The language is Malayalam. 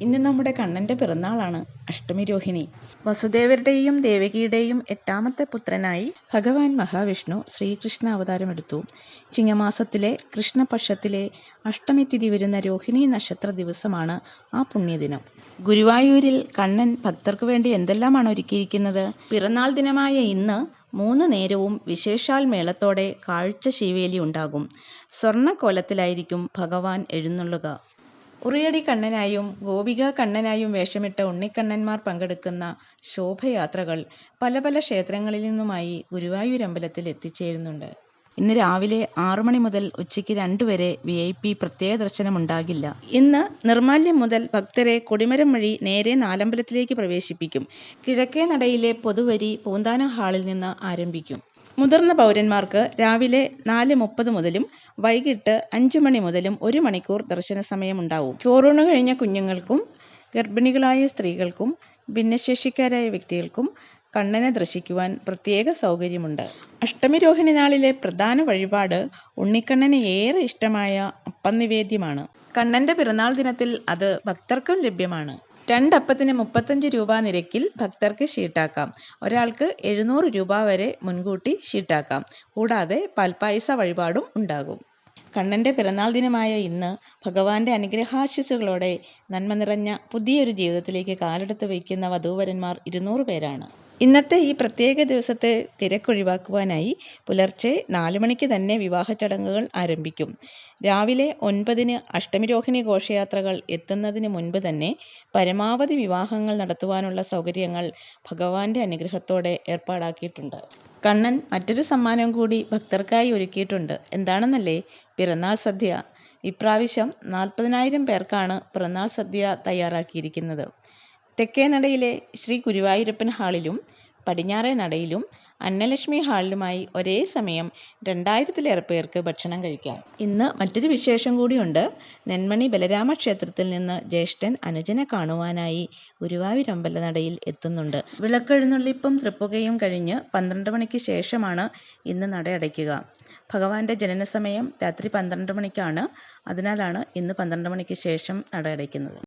ഇന്ന് നമ്മുടെ കണ്ണന്റെ പിറന്നാളാണ്. അഷ്ടമി രോഹിണി. വസുദേവരുടെയും ദേവകിയുടെയും എട്ടാമത്തെ പുത്രനായി ഭഗവാൻ മഹാവിഷ്ണു ശ്രീകൃഷ്ണ അവതാരമെടുത്തു. ചിങ്ങമാസത്തിലെ കൃഷ്ണപക്ഷത്തിലെ അഷ്ടമി തിഥി വരുന്ന രോഹിണി നക്ഷത്ര ദിവസമാണ് ആ പുണ്യദിനം. ഗുരുവായൂരിൽ കണ്ണൻ ഭക്തർക്ക് വേണ്ടി എന്തെല്ലാമാണ് ഒരുക്കിയിരിക്കുന്നത്? പിറന്നാൾ ദിനമായ ഇന്ന് മൂന്ന് നേരവും വിശേഷാൽ മേളത്തോടെ കാഴ്ച ശീവേലി ഉണ്ടാകും. സ്വർണക്കോലത്തിലായിരിക്കും ഭഗവാൻ എഴുന്നള്ളുക. ഉറിയടി കണ്ണനായും ഗോപിക കണ്ണനായും വേഷമിട്ട ഉണ്ണിക്കണ്ണന്മാർ പങ്കെടുക്കുന്ന ശോഭയാത്രകൾ പല പല ക്ഷേത്രങ്ങളിൽ നിന്നുമായി ഗുരുവായൂരമ്പലത്തിൽ എത്തിച്ചേരുന്നുണ്ട്. ഇന്ന് രാവിലെ ആറു മണി മുതൽ ഉച്ചയ്ക്ക് രണ്ട് വരെ വി ഐ പി പ്രത്യേക ദർശനമുണ്ടാകില്ല. ഇന്ന് നിർമാല്യം മുതൽ ഭക്തരെ കൊടിമരം വഴി നേരെ നാലമ്പലത്തിലേക്ക് പ്രവേശിപ്പിക്കും. കിഴക്കേ നടയിലെ പൊതുവരി പൂന്താന ഹാളിൽ നിന്ന് ആരംഭിക്കും. മുതിർന്ന പൗരന്മാർക്ക് രാവിലെ നാല് മുപ്പത് മുതലും വൈകിട്ട് അഞ്ച് മണി മുതലും ഒരു മണിക്കൂർ ദർശന സമയമുണ്ടാവും ചോറൂണ് കഴിഞ്ഞ കുഞ്ഞുങ്ങൾക്കും ഗർഭിണികളായ സ്ത്രീകൾക്കും ഭിന്നശേഷിക്കാരായ വ്യക്തികൾക്കും കണ്ണനെ ദർശിക്കുവാൻ പ്രത്യേക സൗകര്യമുണ്ട്. അഷ്ടമി രോഹിണി നാളിലെ പ്രധാന വഴിപാട് ഉണ്ണിക്കണ്ണന് ഏറെ ഇഷ്ടമായ അപ്പം നിവേദ്യമാണ് കണ്ണന്റെ പിറന്നാൾ ദിനത്തിൽ അത് ഭക്തർക്കും ലഭ്യമാണ്. രണ്ടപ്പത്തിന് മുപ്പത്തഞ്ച് രൂപ നിരക്കിൽ ഭക്തർക്ക് ഷീട്ടാക്കാം. ഒരാൾക്ക് എഴുന്നൂറ് രൂപ വരെ മുൻകൂട്ടി ഷീട്ടാക്കാം. കൂടാതെ പാൽപ്പായസ വഴിപാടും ഉണ്ടാകും. കണ്ണന്റെ പിറന്നാൾ ദിനമായ ഇന്ന് ഭഗവാന്റെ അനുഗ്രഹാശിസുകളോടെ നന്മ നിറഞ്ഞ പുതിയൊരു ജീവിതത്തിലേക്ക് കാലെടുത്ത് വയ്ക്കുന്ന വധൂവരന്മാർ ഇരുന്നൂറ് പേരാണ്. ഇന്നത്തെ ഈ പ്രത്യേക ദിവസത്തെ തിരക്കൊഴിവാക്കുവാനായി പുലർച്ചെ നാല് മണിക്ക് തന്നെ വിവാഹ ചടങ്ങുകൾ ആരംഭിക്കും. രാവിലെ ഒൻപതിന് അഷ്ടമിരോഹിണി ഘോഷയാത്രകൾ എത്തുന്നതിന് മുൻപ് തന്നെ പരമാവധി വിവാഹങ്ങൾ നടത്തുവാനുള്ള സൗകര്യങ്ങൾ ഭഗവാന്റെ അനുഗ്രഹത്തോടെ ഏർപ്പാടാക്കിയിട്ടുണ്ട്. കണ്ണൻ മറ്റൊരു സമ്മാനം കൂടി ഭക്തർക്കായി ഒരുക്കിയിട്ടുണ്ട്. എന്താണെന്നല്ലേ? പിറന്നാൾ സദ്യ. ഇപ്രാവശ്യം നാൽപ്പതിനായിരം പേർക്കാണ് പിറന്നാൾ സദ്യ തയ്യാറാക്കിയിരിക്കുന്നത്. തെക്കേ നടയിലെ ശ്രീ ഗുരുവായൂരപ്പൻ ഹാളിലും പടിഞ്ഞാറേ നടയിലും അന്നലക്ഷ്മി ഹാളിലുമായി ഒരേ സമയം രണ്ടായിരത്തിലേറെ പേർക്ക് ഭക്ഷണം കഴിക്കാം. ഇന്ന് മറ്റൊരു വിശേഷം കൂടിയുണ്ട്. നെന്മണി ബലരാമ ക്ഷേത്രത്തിൽ നിന്ന് ജ്യേഷ്ഠൻ അനുജനെ കാണുവാനായി ഗുരുവായൂരമ്പല നടയിൽ എത്തുന്നുണ്ട്. വിളക്കെഴുന്നള്ളിപ്പും തൃപ്പുകയും കഴിഞ്ഞ് പന്ത്രണ്ട് മണിക്ക് ശേഷമാണ് ഇന്ന് നട അടയ്ക്കുക. ഭഗവാന്റെ ജനന സമയം രാത്രി പന്ത്രണ്ട് മണിക്കാണ്. അതിനാലാണ് ഇന്ന് പന്ത്രണ്ട് മണിക്ക് ശേഷം നട അടയ്ക്കുന്നത്.